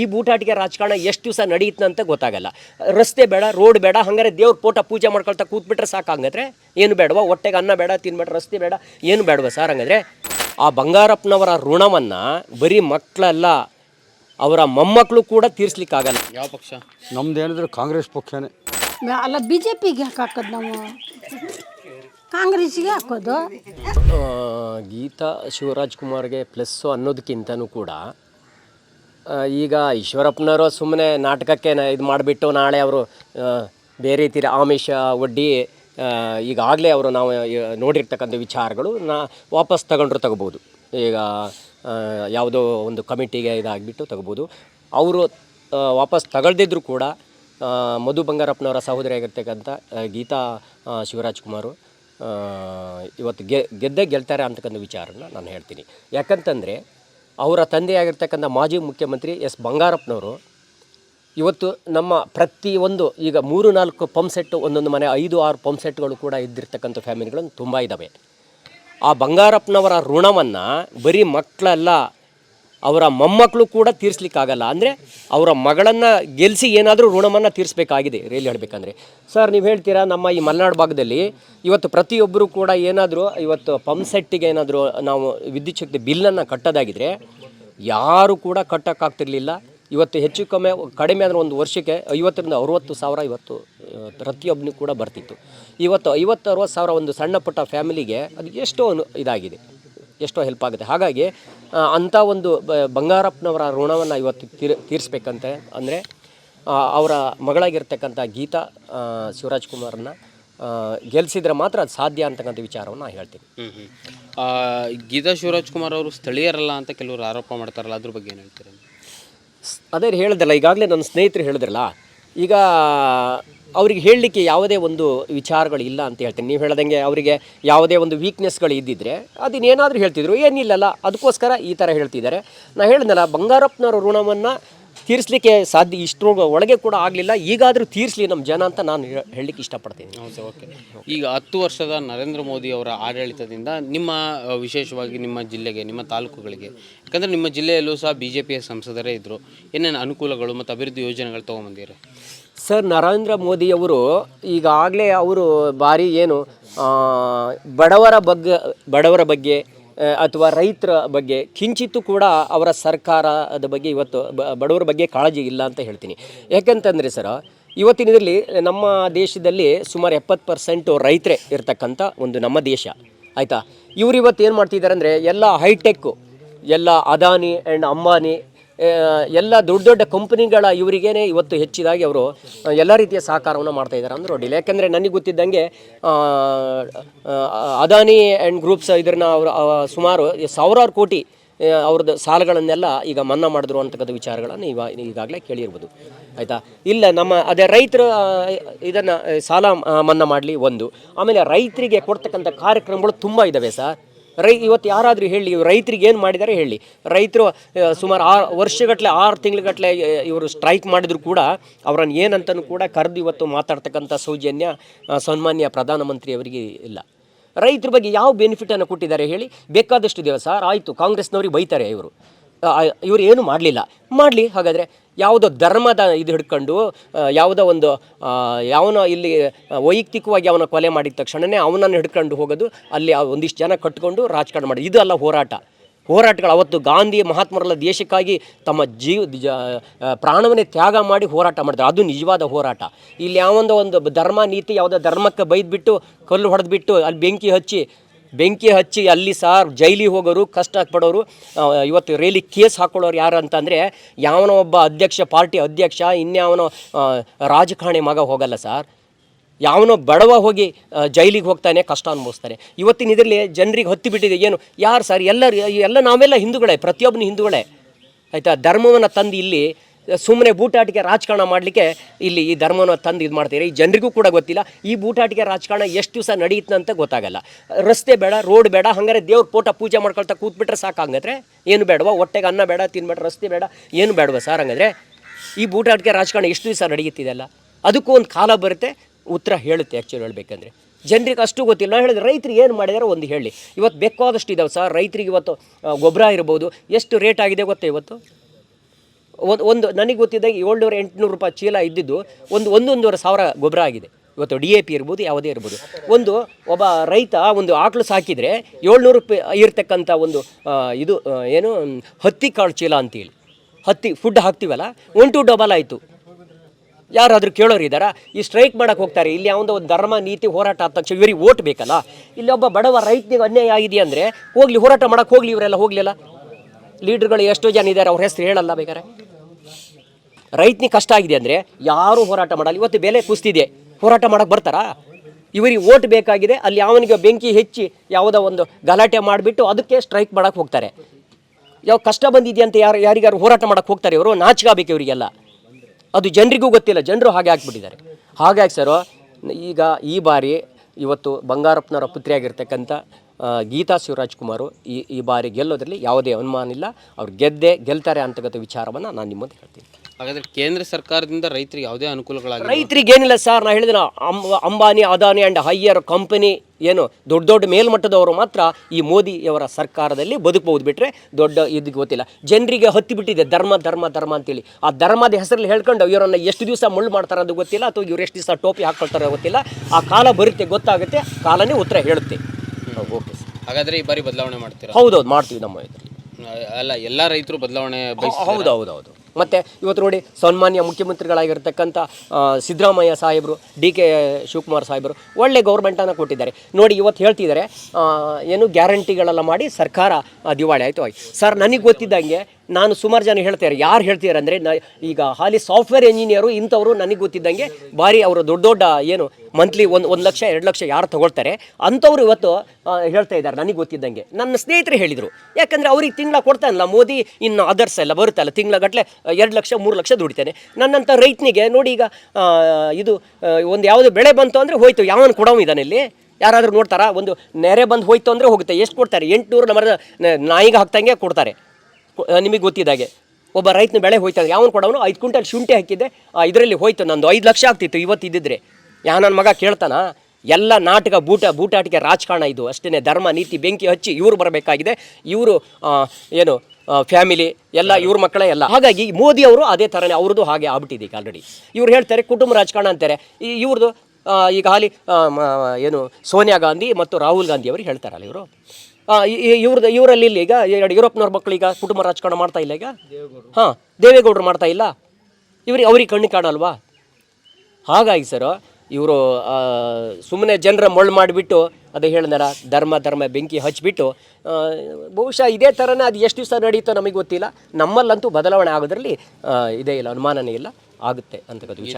ಈ ಬೂಟಾಟಿಕೆ ರಾಜಕಾರಣ ಎಷ್ಟು ದಿವಸ ನಡೆಯುತ್ತೆ ಅಂತ ಗೊತ್ತಾಗಲ್ಲ. ರಸ್ತೆ ಬೇಡ ರೋಡ್ ಬೇಡ ಹಂಗಾರೆ ದೇವ್ರ ಪೋಟ ಪೂಜೆ ಮಾಡ್ಕೊಳ್ತಾ ಕೂತ್ಬಿಟ್ರೆ ಸಾಕಾಗಂಗದ್ರೆ ಏನು ಬೇಡವಾ? ಹೊಟ್ಟೆಗೆ ಅನ್ನ ಬೇಡ ತಿನ್ಬೇಡ ರಸ್ತೆ ಬೇಡ ಏನು ಬೇಡವಾ ಸರ್ ಹಂಗಾದ್ರೆ? ಆ ಬಂಗಾರಪ್ಪನವರ ಋಣವನ್ನು ಬರೀ ಮಕ್ಕಳಲ್ಲ ಅವರ ಮೊಮ್ಮಕ್ಕಳು ಕೂಡ ತೀರಿಸ್ಲಿಕ್ಕಾಗಲ್ಲ. ಯಾವ ಪಕ್ಷ? ನಮ್ದು ಏನಿದ್ರು ಕಾಂಗ್ರೆಸ್ ಪಕ್ಷನೇ. ಅಲ್ಲ ಬಿ ಜೆ ಪಿಗೆ ಯಾಕೆ ಹಾಕೋದು ನಾವು? ಕಾಂಗ್ರೆಸ್ಗೆ ಹಾಕೋದು? ಗೀತಾ ಶಿವರಾಜ್ ಕುಮಾರ್ಗೆ ಪ್ಲಸ್ಸು ಅನ್ನೋದಕ್ಕಿಂತನೂ ಕೂಡ ಈಗ ಈಶ್ವರಪ್ಪನವರು ಸುಮ್ಮನೆ ನಾಟಕಕ್ಕೆ ಇದು ಮಾಡಿಬಿಟ್ಟು ನಾಳೆ ಅವರು ಬೇರೆ ರೀತಿ ಆಮಿಷ ಒಡ್ಡಿ ಈಗಾಗಲೇ ಅವರು ನಾವು ನೋಡಿರ್ತಕ್ಕಂಥ ವಿಚಾರಗಳು ನಾ ವಾಪಸ್ ತಗೊಂಡ್ರು ತಗೋಬೋದು. ಈಗ ಯಾವುದೋ ಒಂದು ಕಮಿಟಿಗೆ ಇದಾಗಿಬಿಟ್ಟು ತಗೋಬೋದು. ಅವರು ವಾಪಸ್ ತಗೊಳ್ದಿದ್ರು ಕೂಡ ಮಧು ಬಂಗಾರಪ್ಪನವರ ಸಹೋದರಿಯಾಗಿರ್ತಕ್ಕಂಥ ಗೀತಾ ಶಿವರಾಜ್ ಕುಮಾರು ಇವತ್ತು ಗೆ, ಗೆದ್ದೇ ಗೆಲ್ತಾರೆ ಅಂತಕ್ಕಂಥ ವಿಚಾರನ ನಾನು ಹೇಳ್ತೀನಿ. ಯಾಕಂತಂದರೆ ಅವರ ತಂದೆಯಾಗಿರ್ತಕ್ಕಂಥ ಮಾಜಿ ಮುಖ್ಯಮಂತ್ರಿ ಎಸ್ ಬಂಗಾರಪ್ಪನವರು ಇವತ್ತು ನಮ್ಮ ಪ್ರತಿಯೊಂದು ಈಗ ಮೂರು ನಾಲ್ಕು ಪಂಪ್ ಸೆಟ್ಟು, ಒಂದೊಂದು ಮನೆ ಐದು ಆರು ಪಂಪ್ ಸೆಟ್ಗಳು ಕೂಡ ಇದ್ದಿರ್ತಕ್ಕಂಥ ಫ್ಯಾಮಿಲಿಗಳು ತುಂಬ ಇದ್ದಾವೆ ಆ ಬಂಗಾರಪ್ಪನವರ ಋಣವನ್ನು ಬರೀ ಮಕ್ಕಳಲ್ಲ ಅವರ ಮೊಮ್ಮಕ್ಕಳು ಕೂಡ ತೀರಿಸ್ಲಿಕ್ಕಾಗಲ್ಲ. ಅಂದರೆ ಅವರ ಮಗಳನ್ನು ಗೆಲ್ಲಿಸಿ ಏನಾದರೂ ಋಣವನ್ನು ತೀರಿಸಬೇಕಾಗಿದೆ ರೈಲ್ ಹೇಳಬೇಕಂದ್ರೆ. ಸರ್ ನೀವು ಹೇಳ್ತೀರಾ, ನಮ್ಮ ಈ ಮಲೆನಾಡು ಭಾಗದಲ್ಲಿ ಇವತ್ತು ಪ್ರತಿಯೊಬ್ಬರು ಕೂಡ ಏನಾದರೂ ಇವತ್ತು ಪಂಪ್ ಸೆಟ್ಟಿಗೆ ಏನಾದರೂ ನಾವು ವಿದ್ಯುತ್ ಶಕ್ತಿ ಬಿಲ್ಲನ್ನು ಕಟ್ಟೋದಾಗಿದ್ರೆ ಯಾರು ಕೂಡ ಕಟ್ಟೋಕ್ಕಾಗ್ತಿರ್ಲಿಲ್ಲ. ಇವತ್ತು ಹೆಚ್ಚು ಕಮ್ಮಿ, ಕಡಿಮೆ ಅಂದರೆ ಒಂದು ವರ್ಷಕ್ಕೆ ಐವತ್ತರಿಂದ ಅರುವತ್ತು ಸಾವಿರ ಇವತ್ತು ಪ್ರತಿಯೊಬ್ಬನಿಗೂ ಕೂಡ ಬರ್ತಿತ್ತು. ಇವತ್ತು ಐವತ್ತು, ಅರುವತ್ತು ಸಾವಿರ ಒಂದು ಸಣ್ಣ ಪುಟ್ಟ ಫ್ಯಾಮಿಲಿಗೆ ಅದು ಎಷ್ಟೋ ಇದಾಗಿದೆ. ಎಷ್ಟೋ ಹೆಲ್ಪ್ ಆಗುತ್ತೆ. ಹಾಗಾಗಿ ಅಂಥ ಒಂದು ಬ- ಬಂಗಾರಪ್ಪನವರ ಋಣವನ್ನು ಇವತ್ತು ತೀರ್ ತೀರಿಸ್ಬೇಕಂತೆ ಅಂದರೆ ಅವರ ಮಗಳಾಗಿರ್ತಕ್ಕಂಥ ಗೀತಾ ಶಿವರಾಜ್ ಕುಮಾರನ್ನ ಗೆಲ್ಲಿಸಿದ್ರೆ ಮಾತ್ರ ಅದು ಸಾಧ್ಯ ಅಂತಕ್ಕಂಥ ವಿಚಾರವನ್ನು ನಾನು ಹೇಳ್ತೀನಿ. ಗೀತಾ ಶಿವರಾಜ್ ಕುಮಾರ್ ಅವರು ಸ್ಥಳೀಯರಲ್ಲ ಅಂತ ಕೆಲವರು ಆರೋಪ ಮಾಡ್ತಾರಲ್ಲ ಅದ್ರ ಬಗ್ಗೆ ಏನು ಹೇಳ್ತೀರ? ಅದೇ ಹೇಳಿದ್ರಲ್ಲ ಈಗಾಗಲೇ ನನ್ನ ಸ್ನೇಹಿತರು ಹೇಳಿದ್ರಲ್ಲ ಈಗ ಅವ್ರಿಗೆ ಹೇಳಲಿಕ್ಕೆ ಯಾವುದೇ ಒಂದು ವಿಚಾರಗಳು ಇಲ್ಲ ಅಂತ ಹೇಳ್ತೀನಿ. ನೀವು ಹೇಳ್ದಂಗೆ ಅವರಿಗೆ ಯಾವುದೇ ಒಂದು ವೀಕ್ನೆಸ್ಗಳು ಇದ್ದಿದ್ರೆ ಅದನ್ನೇನಾದರೂ ಹೇಳ್ತಿದ್ರು. ಏನಿಲ್ಲಲ್ಲ, ಅದಕ್ಕೋಸ್ಕರ ಈ ಥರ ಹೇಳ್ತಿದ್ದಾರೆ. ನಾನು ಹೇಳಿದ್ನಲ್ಲ, ಬಂಗಾರಪ್ಪನವರು ಋಣವನ್ನು ತೀರಿಸಲಿಕ್ಕೆ ಸಾಧ್ಯ ಇಷ್ಟು ಒಳಗೆ ಕೂಡ ಆಗಲಿಲ್ಲ. ಈಗಾದರೂ ತೀರಿಸಲಿ ನಮ್ಮ ಜನ ಅಂತ ನಾನು ಹೇಳಲಿಕ್ಕೆ ಇಷ್ಟಪಡ್ತೀನಿ. Okay okay. ಈಗ ಹತ್ತು ವರ್ಷದ ನರೇಂದ್ರ ಮೋದಿ ಅವರ ಆಡಳಿತದಿಂದ ನಿಮ್ಮ ವಿಶೇಷವಾಗಿ ನಿಮ್ಮ ಜಿಲ್ಲೆಗೆ ನಿಮ್ಮ ತಾಲೂಕುಗಳಿಗೆ ಯಾಕಂದರೆ ನಿಮ್ಮ ಜಿಲ್ಲೆಯಲ್ಲೂ ಸಹ ಬಿ ಜೆ ಪಿಯ ಸಂಸದರೇ ಇದ್ದರು ಏನೇನು ಅನುಕೂಲಗಳು ಮತ್ತು ಅಭಿವೃದ್ಧಿ ಯೋಜನೆಗಳು ತೊಗೊಂಬಂದಿರಿ? ಸರ್ ನರೇಂದ್ರ ಮೋದಿಯವರು ಈಗಾಗಲೇ ಅವರು ಭಾರಿ ಏನು ಬಡವರ ಬಗ್ಗೆ ಬಡವರ ಬಗ್ಗೆ ಅಥವಾ ರೈತರ ಬಗ್ಗೆ, ಕಿಂಚಿತ್ತೂ ಕೂಡ ಅವರ ಸರ್ಕಾರದ ಬಗ್ಗೆ ಇವತ್ತು ಬಡವರ ಬಗ್ಗೆ ಕಾಳಜಿ ಇಲ್ಲ ಅಂತ ಹೇಳ್ತೀನಿ. ಯಾಕಂತಂದರೆ ಸರ್, ಇವತ್ತಿನ ಇದರಲ್ಲಿ ನಮ್ಮ ದೇಶದಲ್ಲಿ ಸುಮಾರು ಎಪ್ಪತ್ತು ಪರ್ಸೆಂಟು ರೈತರೇ ಇರ್ತಕ್ಕಂಥ ಒಂದು ನಮ್ಮ ದೇಶ. ಆಯಿತಾ? ಇವರು ಇವತ್ತು ಏನು ಮಾಡ್ತಿದ್ದಾರೆ ಅಂದರೆ, ಎಲ್ಲ ಹೈಟೆಕ್ಕು, ಎಲ್ಲ ಅದಾನಿ ಆ್ಯಂಡ್ ಅಂಬಾನಿ ಎಲ್ಲ ದೊಡ್ಡ ದೊಡ್ಡ ಕಂಪ್ನಿಗಳ ಇವರಿಗೇನೆ ಇವತ್ತು ಹೆಚ್ಚಿದಾಗಿ ಅವರು ಎಲ್ಲ ರೀತಿಯ ಸಹಕಾರವನ್ನು ಮಾಡ್ತಾ ಇದ್ದಾರೆ ಅಂದ್ರೆ ಅಡ್ಡಿಲ್ಲ ಯಾಕಂದರೆ ನನಗೆ ಗೊತ್ತಿದ್ದಂಗೆ ಅದಾನಿ ಆ್ಯಂಡ್ ಗ್ರೂಪ್ಸ್ ಇದನ್ನ ಅವರು ಸುಮಾರು ಸಾವಿರಾರು ಕೋಟಿ ಅವ್ರದ್ದು ಸಾಲಗಳನ್ನೆಲ್ಲ ಈಗ ಮನ್ನಾ ಮಾಡಿದ್ರು ಅಂತಕ್ಕಂಥ ವಿಚಾರಗಳನ್ನು ಇವ, ಈಗಾಗಲೇ ಕೇಳಿರ್ಬೋದು. ಆಯಿತಾ? ಇಲ್ಲ, ನಮ್ಮ, ಅದೇ ರೈತರು ಇದನ್ನು, ಸಾಲ ಮನ್ನಾ ಮಾಡಲಿ ಒಂದು. ಆಮೇಲೆ ರೈತರಿಗೆ ಕೊಡ್ತಕ್ಕಂಥ ಕಾರ್ಯಕ್ರಮಗಳು ತುಂಬ ಇದ್ದಾವೆ ಸರ್. ರೈ, ಇವತ್ತು ಯಾರಾದರೂ ಹೇಳಿ, ಇವ್ರು ರೈತರಿಗೆ ಏನು ಮಾಡಿದ್ದಾರೆ ಹೇಳಿ. ರೈತರು ಸುಮಾರು ಆರು ವರ್ಷಗಟ್ಟಲೆ ಆರು ತಿಂಗಳಗಟ್ಟಲೆ ಇವರು ಸ್ಟ್ರೈಕ್ ಮಾಡಿದ್ರು ಕೂಡ ಅವರನ್ನು ಏನಂತನೂ ಕೂಡ ಕರೆದು ಇವತ್ತು ಮಾತಾಡ್ತಕ್ಕಂಥ ಸೌಜನ್ಯ ಸನ್ಮಾನ್ಯ ಸನ್ಮಾನ್ಯ ಪ್ರಧಾನಮಂತ್ರಿಯವರಿಗೆ ಇಲ್ಲ. ರೈತರ ಬಗ್ಗೆ ಯಾವ ಬೆನಿಫಿಟನ್ನು ಕೊಟ್ಟಿದ್ದಾರೆ ಹೇಳಿ? ಬೇಕಾದಷ್ಟು ದಿವಸ ಆಯಿತು, ಕಾಂಗ್ರೆಸ್ನವ್ರಿಗೆ ಬೈತಾರೆ ಇವರು. ಇವರು ಏನು ಮಾಡಲಿಲ್ಲ. ಮಾಡಲಿ, ಹಾಗಾದರೆ ಯಾವುದೋ ಧರ್ಮದ ಇದು ಹಿಡ್ಕೊಂಡು ಯಾವುದೋ ಒಂದು ಯಾವನ ಇಲ್ಲಿ ವೈಯಕ್ತಿಕವಾಗಿ ಅವನ ಕೊಲೆ ಮಾಡಿದ ತಕ್ಷಣವೇ ಅವನನ್ನು ಹಿಡ್ಕೊಂಡು ಹೋಗೋದು, ಅಲ್ಲಿ ಒಂದಿಷ್ಟು ಜನ ಕಟ್ಕೊಂಡು ರಾಜಕಾರಣ ಮಾಡಿ. ಇದು ಅಲ್ಲ ಹೋರಾಟ. ಹೋರಾಟಗಳು ಅವತ್ತು ಗಾಂಧಿ ಮಹಾತ್ಮರಲ್ಲ ದೇಶಕ್ಕಾಗಿ ತಮ್ಮ ಜೀವ ಪ್ರಾಣವನ್ನೇ ತ್ಯಾಗ ಮಾಡಿ ಹೋರಾಟ ಮಾಡಿದ್ರು. ಅದು ನಿಜವಾದ ಹೋರಾಟ. ಇಲ್ಲಿ ಯಾವೊಂದೋ ಒಂದು ಧರ್ಮ ನೀತಿ, ಯಾವುದೋ ಧರ್ಮಕ್ಕೆ ಬೈದ್ಬಿಟ್ಟು, ಕಲ್ಲು ಹೊಡೆದ್ಬಿಟ್ಟು, ಅಲ್ಲಿ ಬೆಂಕಿ ಹಚ್ಚಿ ಬೆಂಕಿ ಹಚ್ಚಿ ಅಲ್ಲಿ ಸಾರ್ ಜೈಲಿಗೆ ಹೋಗೋರು, ಕಷ್ಟ ಪಡೋರು ಇವತ್ತು ರೇಲಿ ಕೇಸ್ ಹಾಕೊಳ್ಳೋರು ಯಾರು ಅಂತಂದರೆ ಯಾವನೋ ಒಬ್ಬ ಅಧ್ಯಕ್ಷ, ಪಾರ್ಟಿ ಅಧ್ಯಕ್ಷ ಇನ್ಯಾವನೋ ರಾಜಕಾರಣಿ ಮಗ ಹೋಗಲ್ಲ ಸಾರ್. ಯಾವನೋ ಬಡವ ಹೋಗಿ ಜೈಲಿಗೆ ಹೋಗ್ತಾನೆ, ಕಷ್ಟ ಅನುಭವಿಸ್ತಾನೆ ಇವತ್ತಿನ ಇದರಲ್ಲಿ ಜನರಿಗೆ ಹೊತ್ತು ಬಿಟ್ಟಿದೆ, ಏನು? ಯಾರು ಸರ್? ಎಲ್ಲರೂ, ಎಲ್ಲ ನಾವೆಲ್ಲ ಹಿಂದೂಗಳೇ, ಪ್ರತಿಯೊಬ್ಬನು ಹಿಂದೂಗಳೇ. ಆಯಿತಾ? ಧರ್ಮವನ್ನು ತಂದು ಇಲ್ಲಿ ಸುಮ್ಮನೆ ಬೂಟಾಟಿಕೆ ರಾಜಕಾರಣ ಮಾಡಲಿಕ್ಕೆ ಇಲ್ಲಿ ಈ ಧರ್ಮವನ್ನು ತಂದು ಇದು ಮಾಡ್ತಾರೆ ಈ ಜನರಿಗೂ ಕೂಡ ಗೊತ್ತಿಲ್ಲ. ಈ ಬೂಟಾಟಿಕೆ ರಾಜಕಾರಣ ಎಷ್ಟು ದಿವಸ ನಡೆಯುತ್ತೆ ಅಂತ ಗೊತ್ತಾಗಲ್ಲ. ರಸ್ತೆ ಬೇಡ, ರೋಡ್ ಬೇಡ, ಹಂಗಾರೆ ದೇವ್ರ ಪೋಟ ಪೂಜೆ ಮಾಡ್ಕೊಳ್ತಾ ಕೂತ್ಬಿಟ್ರೆ ಹಂಗಾದ್ರೆ ಏನು ಬೇಡವಾ? ಹೊಟ್ಟೆಗೆ ಅನ್ನ ಬೇಡ, ತಿನ್ಬೇಡ, ರಸ್ತೆ ಬೇಡ, ಏನು ಬೇಡವಾ ಸರ್ ಹಂಗಾದ್ರೆ? ಈ ಬೂಟಾಟಿಕೆ ರಾಜಕಾರಣ ಎಷ್ಟು ದಿವಸ ನಡೆಯುತ್ತಿದೆಯಲ್ಲ ಅದಕ್ಕೂ ಒಂದು ಕಾಲ ಬರುತ್ತೆ, ಉತ್ತರ ಹೇಳುತ್ತೆ ಆ್ಯಕ್ಚುಲಿ ಹೇಳಬೇಕಂದ್ರೆ. ಜನರಿಗೆ ಅಷ್ಟು ಗೊತ್ತಿಲ್ಲ. ನಾನು ಹೇಳಿದ್ರೆ ರೈತರಿಗೆ ಏನು ಮಾಡಿದಾರೋ ಒಂದು ಹೇಳಿ. ಇವತ್ತು ಬೇಕಾದಷ್ಟು ಇದಾವೆ ಸರ್. ರೈತರಿಗೆ ಇವತ್ತು ಗೊಬ್ಬರ ಇರ್ಬೋದು. ಎಷ್ಟು ರೇಟ್ ಆಗಿದೆ ಗೊತ್ತಾ ಇವತ್ತು? ಒಂದು ಒಂದು ನನಗೆ ಗೊತ್ತಿದ್ದಾಗ ಏಳ್ನೂರ ಎಂಟುನೂರು ರೂಪಾಯಿ ಚೀಲ ಇದ್ದಿದ್ದು ಒಂದು ಒಂದೊಂದೂವರೆ ಸಾವಿರ ಗೊಬ್ಬರ ಆಗಿದೆ. ಇವತ್ತು ಡಿ ಎ ಪಿ ಇರ್ಬೋದು, ಯಾವುದೇ ಇರ್ಬೋದು. ಒಂದು ಒಬ್ಬ ರೈತ ಒಂದು ಆಕಳು ಸಾಕಿದರೆ ಏಳ್ನೂರು ರೂಪಾಯಿ ಇರ್ತಕ್ಕಂಥ ಒಂದು ಇದು ಏನು ಹತ್ತಿ ಕಾಳು ಚೀಲ ಅಂತೇಳಿ. ಹತ್ತಿ, ಫುಡ್ ಹಾಕ್ತೀವಲ್ಲ, ಒನ್ ಟು ಡಬಲ್ ಆಯಿತು. ಯಾರಾದರೂ ಕೇಳೋರು ಇದ್ದಾರಾ? ಈ ಸ್ಟ್ರೈಕ್ ಮಾಡೋಕ್ಕೆ ಹೋಗ್ತಾರೆ. ಇಲ್ಲಿ ಯಾವುದೋ ಒಂದು ಧರ್ಮ, ನೀತಿ ಹೋರಾಟ ಆದ ತಕ್ಷಣ ಇವರಿಗೆ ಓಟ್ ಬೇಕಲ್ಲ. ಇಲ್ಲಿ ಒಬ್ಬ ಬಡವ ರೈತನಿಗೆ ಅನ್ಯಾಯ ಆಗಿದೆ ಅಂದರೆ, ಹೋಗಲಿ, ಹೋರಾಟ ಮಾಡೋಕ್ಕೆ ಹೋಗಲಿ, ಇವರೆಲ್ಲ ಹೋಗಲಿಲ್ಲ. ಲೀಡ್ರ್ಗಳು ಎಷ್ಟೋ ಜನ ಇದ್ದಾರೆ, ಅವ್ರ ಹೆಸರು ಹೇಳಲ್ಲ ಬೇಕಾರೆ ರೈತನಿಗೆ ಕಷ್ಟ ಆಗಿದೆ ಅಂದರೆ ಯಾರೂ ಹೋರಾಟ ಮಾಡಲ್ಲ. ಇವತ್ತು ಬೆಲೆ ಕುಸ್ತಿದೆ. ಹೋರಾಟ ಮಾಡಕ್ಕೆ ಬರ್ತಾರಾ? ಇವರಿಗೆ ಓಟ್ ಬೇಕಾಗಿದೆ. ಅಲ್ಲಿ ಅವನಿಗೆ ಬೆಂಕಿ ಹೆಚ್ಚಿ ಯಾವುದೋ ಒಂದು ಗಲಾಟೆ ಮಾಡಿಬಿಟ್ಟು ಅದಕ್ಕೆ ಸ್ಟ್ರೈಕ್ ಮಾಡಕ್ಕೆ ಹೋಗ್ತಾರೆ. ಯಾವ ಕಷ್ಟ ಬಂದಿದೆ ಅಂತ ಯಾರು, ಯಾರಿಗಾರು ಹೋರಾಟ ಮಾಡಕ್ಕೆ ಹೋಗ್ತಾರೆ ಇವರು? ನಾಚಿಕಾಬೇಕು ಇವರಿಗೆಲ್ಲ. ಅದು ಜನರಿಗೂ ಗೊತ್ತಿಲ್ಲ. ಜನರು ಹಾಗೆ ಹಾಕ್ಬಿಟ್ಟಿದ್ದಾರೆ ಹಾಗಾಗಿ ಸರ್ ಈಗ ಈ ಬಾರಿ ಇವತ್ತು ಬಂಗಾರಪ್ಪನವರ ಪುತ್ರಿಯಾಗಿರ್ತಕ್ಕಂಥ ಗೀತಾ ಶಿವರಾಜ್ ಕುಮಾರು ಈ ಈ ಬಾರಿ ಗೆಲ್ಲೋದ್ರಲ್ಲಿ ಯಾವುದೇ ಅನುಮಾನ ಇಲ್ಲ. ಅವ್ರು ಗೆದ್ದೇ ಗೆಲ್ತಾರೆ ಅಂತಕ್ಕಂಥ ವಿಚಾರವನ್ನು ನಾನು ನಿಮ್ಮ ಹೇಳ್ತೀನಿ. ಹಾಗಾದ್ರೆ ಕೇಂದ್ರ ಸರ್ಕಾರದಿಂದ ರೈತರಿಗೆ ಯಾವುದೇ ಅನುಕೂಲಗಳಾಗಿಲ್ಲ. ರೈತರಿಗೆ ಏನಿಲ್ಲ ಸರ್ ನಾ ಹೇಳಿದ್ರೆ Ambani Adani and Haier company ಏನು ದೊಡ್ಡ ದೊಡ್ಡ ಮೇಲ್ಮಟ್ಟದವರು ಮಾತ್ರ ಈ ಮೋದಿಯವರ ಸರ್ಕಾರದಲ್ಲಿ ಬದುಕಬಹುದು ಬಿಟ್ಟರೆ ದೊಡ್ಡ ಇದು ಗೊತ್ತಿಲ್ಲ. ಜನರಿಗೆ ಹತ್ತಿ ಬಿಟ್ಟಿದೆ ಧರ್ಮ ಧರ್ಮ ಧರ್ಮ ಅಂತೇಳಿ. ಆ ಧರ್ಮದ ಹೆಸರಲ್ಲಿ ಹೇಳ್ಕೊಂಡು ಇವರನ್ನು ಎಷ್ಟು ದಿವಸ ಮುಳ್ಳು ಮಾಡ್ತಾರೆ ಅದು ಗೊತ್ತಿಲ್ಲ ಅಥವಾ ಇವ್ರು ಎಷ್ಟು ದಿವಸ ಟೋಪಿ ಹಾಕ್ಕೊಳ್ತಾರೆ ಗೊತ್ತಿಲ್ಲ. ಆ ಕಾಲ ಬರುತ್ತೆ ಗೊತ್ತಾಗುತ್ತೆ ಕಾಲನೇ ಉತ್ತರ ಹೇಳುತ್ತೆ. Okay sir. ಹಾಗಾದ್ರೆ ಈ ಬಾರಿ ಬದಲಾವಣೆ ಮಾಡ್ತೀರಾ? ಹೌದೌದು ಮಾಡ್ತೀವಿ ನಮ್ಮ ಇದರಲ್ಲಿ. ಅಲ್ಲ ಎಲ್ಲ ರೈತರು ಬದಲಾವಣೆ ಹೌದು ಹೌದು ಹೌದು ಮತ್ತು ಇವತ್ತು ನೋಡಿ ಸನ್ಮಾನ್ಯ ಮುಖ್ಯಮಂತ್ರಿಗಳಾಗಿರ್ತಕ್ಕಂಥ ಸಿದ್ದರಾಮಯ್ಯ ಸಾಹೇಬರು, ಡಿ ಕೆ ಶಿವಕುಮಾರ್ ಸಾಹೇಬರು ಒಳ್ಳೆ ಗೌರ್ಮೆಂಟನ್ನು ಕೊಟ್ಟಿದ್ದಾರೆ. ನೋಡಿ ಇವತ್ತು ಹೇಳ್ತಿದ್ದಾರೆ ಏನು ಗ್ಯಾರಂಟಿಗಳೆಲ್ಲ ಮಾಡಿ ಸರ್ಕಾರ ದಿವಾಳಿ. ಆಯ್ತು ಸರ್ ನನಗೆ ಗೊತ್ತಿದ್ದಂಗೆ ನಾನು ಸುಮಾರು ಜನ ಹೇಳ್ತಾರೆ ಯಾರು ಹೇಳ್ತೀರ ಅಂದರೆ ನ ಈಗ ಹಾಲಿ ಸಾಫ್ಟ್ವೇರ್ ಇಂಜಿನಿಯರು ಇಂಥವರು ನನಗೆ ಗೊತ್ತಿದ್ದಂಗೆ ಭಾರಿ ಅವರು ದೊಡ್ಡ ದೊಡ್ಡ ಏನು ಮಂತ್ಲಿ ಒಂದು ಒಂದು ಲಕ್ಷ, ಎರಡು ಲಕ್ಷ ಯಾರು ತೊಗೊಳ್ತಾರೆ, ಅಂಥವ್ರು ಇವತ್ತು ಹೇಳ್ತಾ ಇದ್ದಾರೆ ನನಗೆ ಗೊತ್ತಿದ್ದಂಗೆ. ನನ್ನ ಸ್ನೇಹಿತರು ಹೇಳಿದರು. ಯಾಕಂದರೆ ಅವ್ರಿಗೆ ತಿಂಗಳ ಕೊಡ್ತಾನಲ್ಲ ಮೋದಿ, ಇನ್ನು ಅದರ್ಸ್ ಎಲ್ಲ ಬರುತ್ತಲ್ಲ ತಿಂಗಳ ಗಟ್ಟಲೆ ಎರಡು ಲಕ್ಷ, ಮೂರು ಲಕ್ಷ ದುಡಿತಾನೆ. ನನ್ನಂಥ ರೈತನಿಗೆ ನೋಡಿ ಈಗ ಇದು ಒಂದು ಯಾವುದು ಬೆಳೆ ಬಂತು ಅಂದರೆ ಹೋಯ್ತು. ಯಾವನು ಕೊಡೋ ಇದ್ದಾನೆ ಇಲ್ಲಿ? ಯಾರಾದರೂ ನೋಡ್ತಾರಾ? ಒಂದು ನೆರೆ ಬಂದು ಹೋಯ್ತು ಅಂದರೆ ಹೋಗುತ್ತೆ. ಎಷ್ಟು ಕೊಡ್ತಾರೆ? ಎಂಟುನೂರು ನಮ್ಮ ನಾಯಿಗೆ ಹಾಕ್ತಂಗೆ ಕೊಡ್ತಾರೆ. ನಿಮಗೆ ಗೊತ್ತಿದ್ದಾಗೆ ಒಬ್ಬ ರೈತನ ಬೆಳೆ ಹೋಯ್ತಾನೆ ಯಾವನು ಕೊಡೋನು ಐದು ಕ್ವಿಂಟಲ್ ಶುಂಠಿ ಹಾಕಿದ್ದೆ. ಇದರಲ್ಲಿ ಹೋಯ್ತು ನಂದು. ಐದು ಲಕ್ಷ ಆಗ್ತಿತ್ತು ಇವತ್ತು ಇದ್ದಿದ್ರೆ. ಯಾ ನನ್ನ ಮಗ ಕೇಳ್ತಾನ, ಎಲ್ಲ ನಾಟಕ ಬೂಟ, ಬೂಟಾಟಿಕೆ ರಾಜಕಾರಣ ಇದು. ಅಷ್ಟೇ ಧರ್ಮ, ನೀತಿ, ಬೆಂಕಿ ಹಚ್ಚಿ ಇವರು ಬರಬೇಕಾಗಿದೆ. ಇವರು ಏನು ಫ್ಯಾಮಿಲಿ, ಎಲ್ಲ ಇವ್ರ ಮಕ್ಕಳೇ ಎಲ್ಲ. ಹಾಗಾಗಿ ಮೋದಿ ಅವರು ಅದೇ ಥರನೇ, ಅವ್ರದ್ದು ಹಾಗೆ ಆಗ್ಬಿಟ್ಟಿದೆ ಈಗ ಆಲ್ರೆಡಿ ಇವ್ರು ಹೇಳ್ತಾರೆ, ಕುಟುಂಬ ರಾಜಕಾರಣ ಅಂತಾರೆ. ಈ, ಇವ್ರದ್ದು ಈಗ ಹಾಲಿ ಏನು, ಸೋನಿಯಾ ಗಾಂಧಿ ಮತ್ತು ರಾಹುಲ್ ಗಾಂಧಿ ಅವರು ಹೇಳ್ತಾರಲ್ಲ ಇವರು. ಇವ್ರದ್ದು ಇವರಲ್ಲಿ ಇಲ್ಲಿ ಈಗ ಎರಡು ಯುರೋಪ್ನವ್ರ ಮಕ್ಕಳು ಈಗ ಕುಟುಂಬ ರಾಜಕಾರಣ ಮಾಡ್ತಾ ಇಲ್ಲ ಈಗ? ಹಾಂ ದೇವೇಗೌಡರು ಮಾಡ್ತಾ ಇಲ್ಲ? ಇವ್ರಿಗೆ ಅವ್ರಿಗೆ ಕಣ್ಣು ಕಾಣಲ್ವಾ? ಹಾಗಾಗಿ ಸರ್ ಇವರು ಸುಮ್ಮನೆ ಜನರ ಮೊಳ್ಳು ಮಾಡಿಬಿಟ್ಟು ಅದು ಹೇಳಿದಾರ ಧರ್ಮ ಧರ್ಮ ಬೆಂಕಿ ಹಚ್ಚಿಬಿಟ್ಟು ಬಹುಶಃ ಇದೇ ಥರನೇ ಅದು ಎಷ್ಟು ದಿವಸ ನಡೆಯುತ್ತೋ ನಮಗೆ ಗೊತ್ತಿಲ್ಲ. ನಮ್ಮಲ್ಲಂತೂ ಬದಲಾವಣೆ ಆಗೋದ್ರಲ್ಲಿ ಇದೇ ಇಲ್ಲ ಅನುಮಾನನೇ ಇಲ್ಲ. ಆಗುತ್ತೆ ಅಂತಕ್ಕಂಥ ವಿಚಾರ.